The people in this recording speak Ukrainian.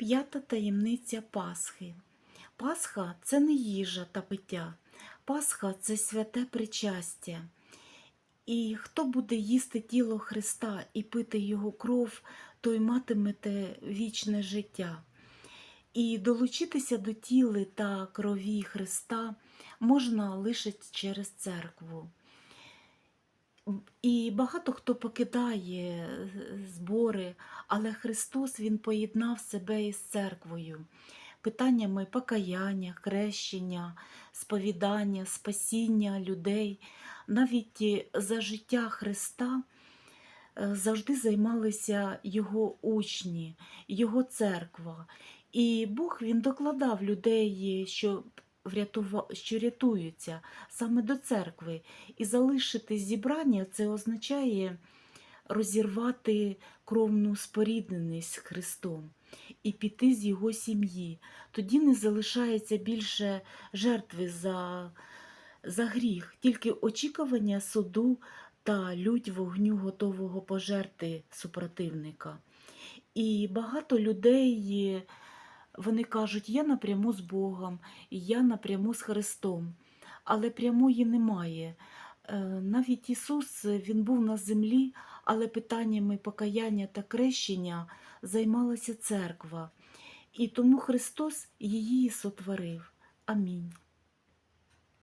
П'ята таємниця Пасхи. Пасха це не їжа та пиття. Пасха це святе причастя. І хто буде їсти тіло Христа і пити Його кров, той матимете вічне життя. І долучитися до тіли та крові Христа можна лише через церкву. І багато хто покидає е, збори, але Христос Він поєднав себе із церквою, питаннями покаяння, хрещення, сповідання, спасіння людей. Навіть за життя Христа е, завжди займалися Його учні, Його церква. І Бог Він докладав людей, що. Що рятуються саме до церкви. І залишити зібрання це означає розірвати кровну спорідненість з Христом і піти з Його сім'ї. Тоді не залишається більше жертви за, за гріх, тільки очікування суду та лють вогню готового пожерти супротивника. І багато людей вони кажуть, я напряму з Богом, я напряму з Христом, але прямої немає. Е, Навіть Ісус Він був на землі, але питаннями покаяння та крещення займалася церква. І тому Христос її сотворив. Амінь.